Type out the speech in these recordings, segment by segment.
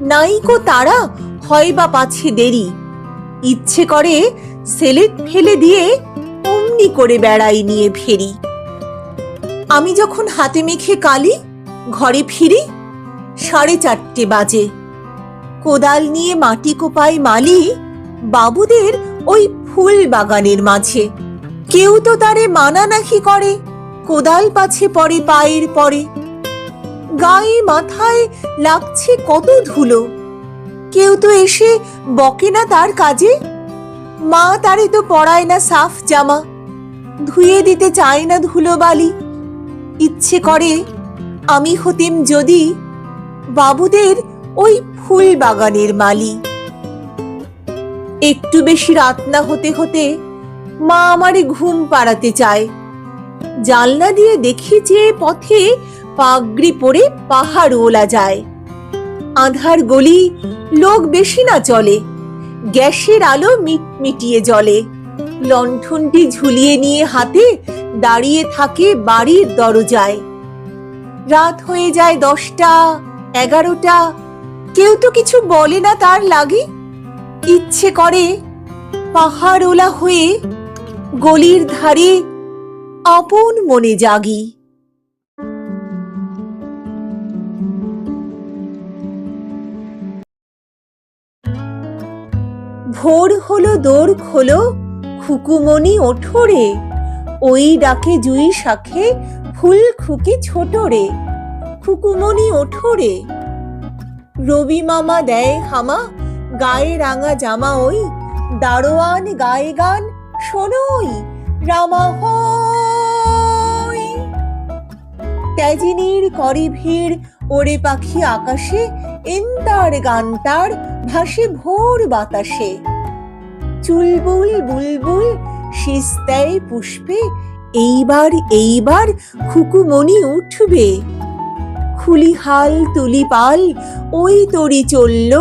নাইকো তারা, হয় বা পাছে দেরি। ইচ্ছে করে সেলেট ফেলে দিয়ে অমনি করে বেড়াই নিয়ে ফেরি। আমি যখন হাতে মেখে কালি, ঘরে ফিরি সাড়ে চারটে বাজে। কোদাল নিয়ে মাটি কোপায় মালি বাবুদের ওই ফুল বাগানের মাঝে। কেউ তো তারে মানা নাকি করে, কোদাল পাছে পরে পায়ের পরে। গায়ে মাথায় লাগছে কত ধুলো। কেউ তো এসে বকে না তার কাজে? মা তারে তো পড়ায় না সাফ জামা। ধুয়ে দিতে চায় না ধুলো বালি। ইচ্ছে করে আমি হতিম যদি বাবুদের ওই ফুল বাগানের মালি। একটু বেশি রাত না হতে হতে মা আমারে ঘুম পাড়াতে চায়। জানলা দিয়ে দেখি যে পথে পাগড়ি পরে পাহাড় ওলা যায়। আধার গলি লোক বেশি না চলে, গ্যাসের আলো মিট মিটিয়ে জ্বলে। লণ্ঠনটি ঝুলিয়ে নিয়ে হাতে দাঁড়িয়ে থাকে বাড়ির দরজায়। রাত হয়ে যায় দশটা, এগারোটা, কেউ তো কিছু বলে না তার লাগে। ইচ্ছে করে পাহাড় ওলা হয়ে গলির ধারে আপন মনে জাগি। ভোর হলো দৌড় খোলো খুকুমনি ওঠোরে ওই ডাকে জুই শাখে ফুল খুকি ছোট রে। খুকুমনি ওঠোরে রবি মামা দেয় হামা, গায়ে রাঙা জামা ওই। দারোয়ান গায়ে গান শোনোই, রামা হয় তেজিনীর করে ভিড় ওরে পাখি আকাশে এন্তার গান্তার ভাসে ভোর বাতাসে। চুলবুল বুলবুল শীষ দেয় পুষ্পে, এইবার এইবার খুকুমনি উঠবে। খুলি হাল তুলি পাল ওই তরি চলল,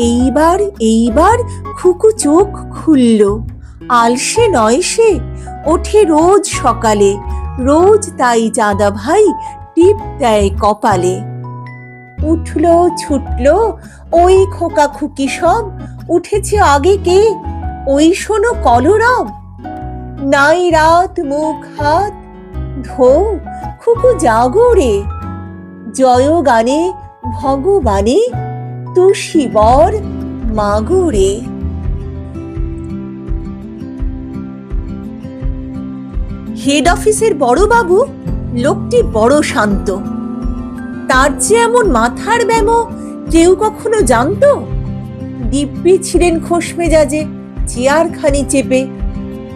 এইবার এইবার খুকু চোখ খুলল। আলসে নয় সে, ওঠে রোজ সকালে, রোজ তাই চাঁদা ভাই টিপ দেয় কপালে। উঠল, ছুটল, ওই খোকা খুকি সব উঠেছে আগে কে? ওই শোনো কলরব। নাই রাত, মুখ, হাত, ধো, খুকু জাগরে জয় গানে, ভগবানে তুষি বর মাগরে হেড অফিসের বড় বাবু লোকটি বড় শান্ত। তার যে এমন মাথার ব্যামো, কেউ কখনো জানতো? দিব্যি ছিলেন খোশ মেজাজে চেয়ারখানি চেপে,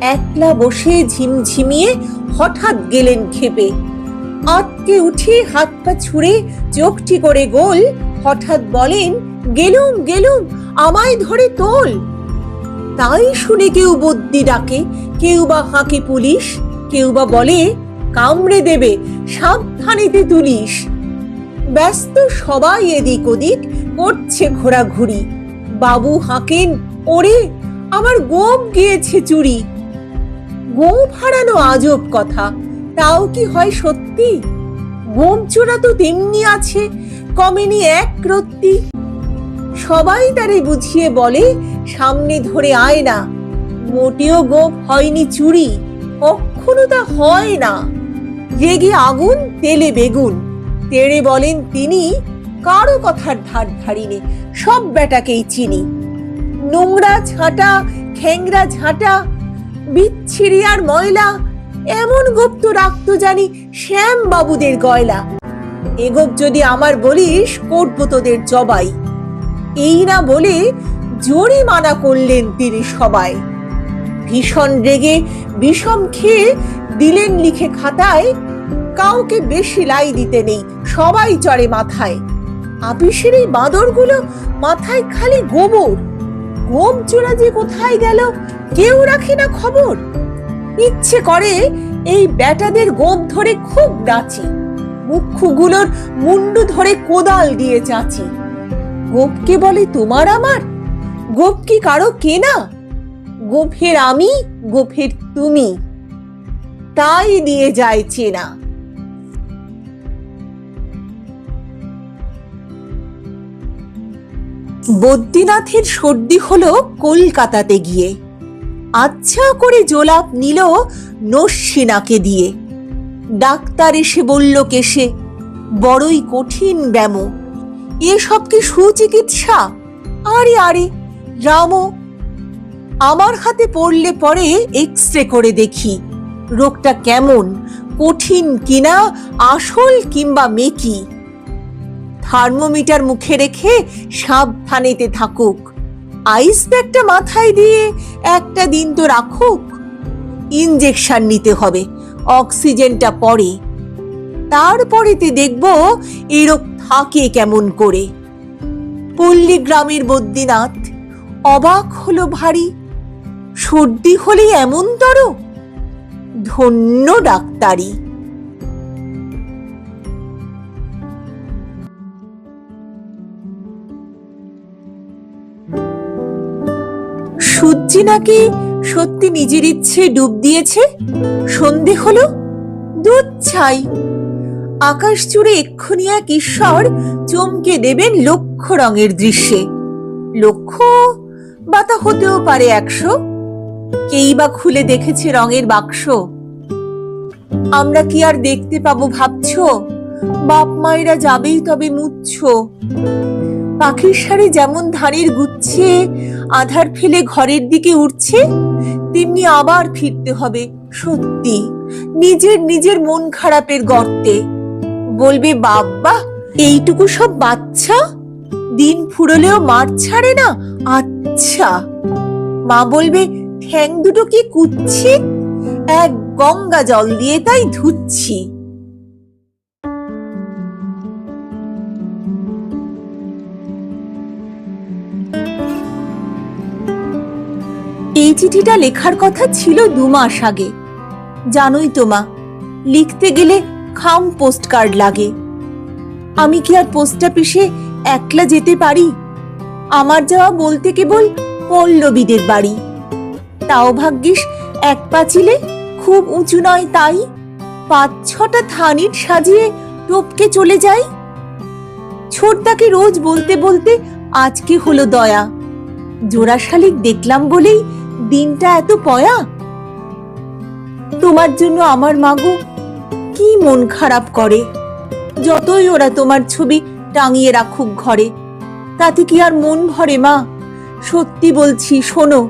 একলা বসে ঝিমঝিমিয়ে হঠাৎ গেলেন খেপে আটকে উঠে হাত পা ছুঁড়ে চোখটি করে গোল, হঠাৎ বলেন, গেলুম গেলুম, আমায় ধরে তোল। তাই শুনে কেউ বুদ্ধি ডাকে, কেউ বা হাঁকে পুলিশ, কেউ বা বলে, কামড়ে দেবে, সাবধানেতে তুলিস। ব্যস্ত সবাই এদিক ওদিক করছে ঘোরাঘুরি। বাবু হাঁকেন, ওরে, আমার গোপ গিয়েছে চুরি। গোপ হারানো আজব কথা, তাও কি হয় সত্যি? গোপ চোরা তো তেমনি আছে কমেনি এক রত্তি। সবাই তারে বুঝিয়ে বলে, সামনে ধরে আয় না, মোটেও গোপ হয়নি চুরি, কখনো তা হয় না। রেগে আগুন, তেলে বেগুন। তেড়ে বলেন, তিনি কারও কথার ধার ধারিনে, সব বেটাকেই চিনি। নোংরা ঝাঁটা খ্যাংরা ঝাঁটা বিচ্ছিরি আর ময়লা, এমন গুপ্ত রাখতো জানি শ্যাম বাবুদের গয়লা। এগোপ যদি আমার বলিস করব তোদের জবাই। এই না বলে জোরে মানা করলেন তিনি সবাই। ভীষণ রেগে, বিষম খেয়ে দিলেন লিখে খাতায় কাউকে বেশি লাই দিতে নেই, সবাই চড়ে মাথায়। আপিসের এই বাঁদরগুলো মাথায় খালি গোবর। গোম চোরা যে কোথায় গেল, কেউ রাখে না খবর। ইচ্ছে করে এই ব্যাটাদের গোপ ধরে খুব ডাচি, মুখগুলোর মুন্ডু ধরে কোদাল দিয়ে চাচি। গোপকে বলে তোমার আমার? গোপ কি কারও কেনা? গোফের আমি গোফের তুমি। তাই দিয়ে যায় চেনা। বদ্রীনাথের সর্দি হলো কলকাতাতে গিয়ে। আচ্ছা করে জোলাপ নিল নস্যিনাকে দিয়ে। ডাক্তার এসে বলল কেসে বড়ই কঠিন ব্যাম এসব কি সুচিকিৎসা? আরে আরে, রামো, আমার হাতে পড়লে পরে এক্স রে করে দেখি। রোগটা কেমন? কঠিন কিনা, আসল কিংবা মেকি? থার্মোমিটার মুখে রেখে সাবধানেতে থাকুক। আইস ব্যাগটা মাথায় দিয়ে একটা দিন তো রাখুক। ইঞ্জেকশন নিতে হবে, অক্সিজেনটা পরে। তারপরেতে দেখব এই রোগ থাকে কেমন করে। পল্লী গ্রামের বদ্রীনাথ, অবাক হলো ভারী। সর্দি হলে এমন তর? ধন্য ডাক্তারি। সূর্যি নাকি সত্যি নিজের ইচ্ছে ডুব দিয়েছে? সন্ধে হলো, দুধ ছাই। আকাশ জুড়ে এক্ষুনি এক ঈশ্বর চমকে দেবেন লক্ষ রঙের দৃশ্যে। লক্ষ বা তা হতেও পারে একশো। কেই বা খুলে দেখেছে রঙের বাক্স? আমরা কি আর দেখতে পাবো ভাবছ? বাপ মায়েরা যাবেই তবে মুচ্ছ। পাখির সারি যেমন ধানের গুচ্ছে আধার ফেলে ঘরের দিকে উঠছে, তেমনি আবার ফিরতে হবে সত্যি। নিজের নিজের মন খারাপের গর্তে। বলবে, বাব্বা, এইটুকু সব বাচ্চা? দিন ফুরলেও মার ছাড়ে না? আচ্ছা। মা বলবে, ঠ্যাং দুটো কি কুচ্ছি? এক গঙ্গা জল দিয়ে তাই ধুচ্ছি। এই চিঠিটা লেখার কথা ছিল দু মাস আগে। জানোই তো মা, লিখতে গেলে খাম পোস্ট কার্ড লাগে। আমি কি আর পোস্ট অফিসে একলা যেতে পারি? আমার যাওয়া বলতে কেবল পল্লবীদের বাড়ি। তাও ভাগ্যিস এক পাঁচিলে খুব উঁচু নয় তাই পাঁচ ছটা থানির সাজিয়ে টপকে চলে যাই। ছোটদাকে রোজ বলতে বলতে আজকে হলো দয়া। জোড়া শালিক দেখলাম বলেই দিনটা এত পয়া? তোমার জন্য আমার মাগো কি মন খারাপ করে? যতই ওরা তোমার ছবি টাঙিয়ে রাখুক ঘরে, তাতে কি আর মন ভরে মা? সত্যি বলছি, শোনো,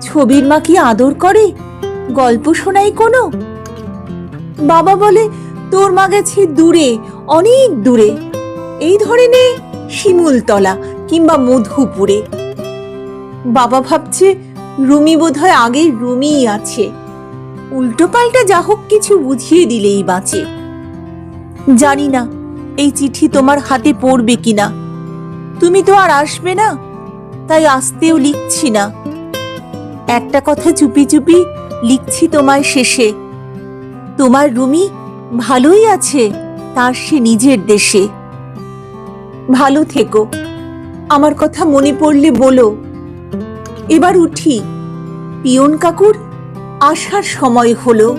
ছবির মা কি আদর করে? গল্প শোনাই কোনো? বাবা বলে, তোর মা গেছে দূরে, অনেক দূরে। এই ধরে নে শিমুলতলা কিংবা মধুপুরে। বাবা ভাবছে রুমি বোধহয় আগে রুমিই আছে। উল্টো পাল্টা যা হোক কিছু বুঝিয়ে দিলেই বাঁচে। জানি না, এই চিঠি তোমার হাতে পড়বে কিনা। তুমি তো আর আসবে না, তাই আসতেও লিখছি না। একটা কথা চুপি চুপি লিখছি তোমায় শেষে। তোমার রুমি ভালোই আছে, তার সে নিজের দেশে। ভালো থেকো। আমার কথা মনে পড়লে বলো এবার উঠি। পিয়ন কাকুর আসার সময় হলো।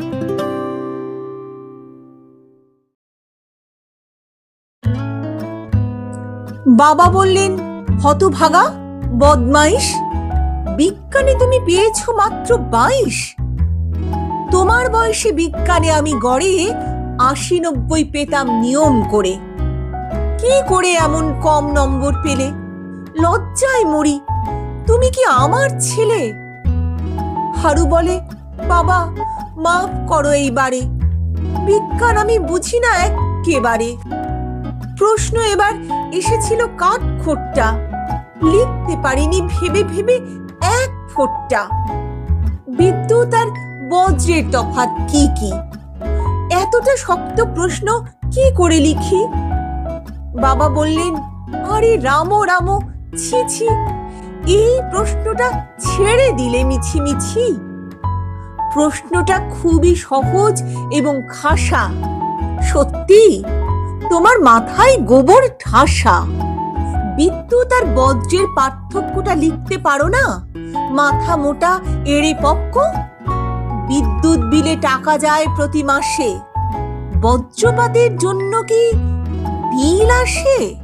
বাবা বললেন, হতভাগা, বদমাইশ। বিজ্ঞানে তুমি পেয়েছ মাত্র বাইশ। তোমার বয়সে বিজ্ঞানে আমি গড়ে আশি নব্বই পেতাম নিয়ম করে। কি করে এমন কম নম্বর পেলে? লজ্জায় মরি। তুমি কি আমার ছেলে? হারু বলে, বাবা, মাফ করো এইবারে। বিজ্ঞান আমি বুঝি না একেবারে প্রশ্ন এবার এসেছিল কাঠ খোট্টা লিখতে পারিনি ভেবে ভেবে এক ফোট্টা বিদ্যুৎ আর বজ্রের তফাৎ কি কি? এতটা শক্ত প্রশ্ন কি করে লিখি? বাবা বললেন, আরে রামো রামো, ছি ছি। এই প্রশ্নটা ছেড়ে দিলে মিছি মিছি প্রশ্নটা খুবই সহজ এবং খাসা। সত্যি, তোমার মাথায় গোবর ঠাসা। বিদ্যুৎ আর বজ্রের পার্থক্যটা লিখতে পারো না? মাথা মোটা, এড়ে পক্ক। বিদ্যুৎ বিলে টাকা যায় প্রতি মাসে। বজ্রপাতের জন্য কি বিল আসে?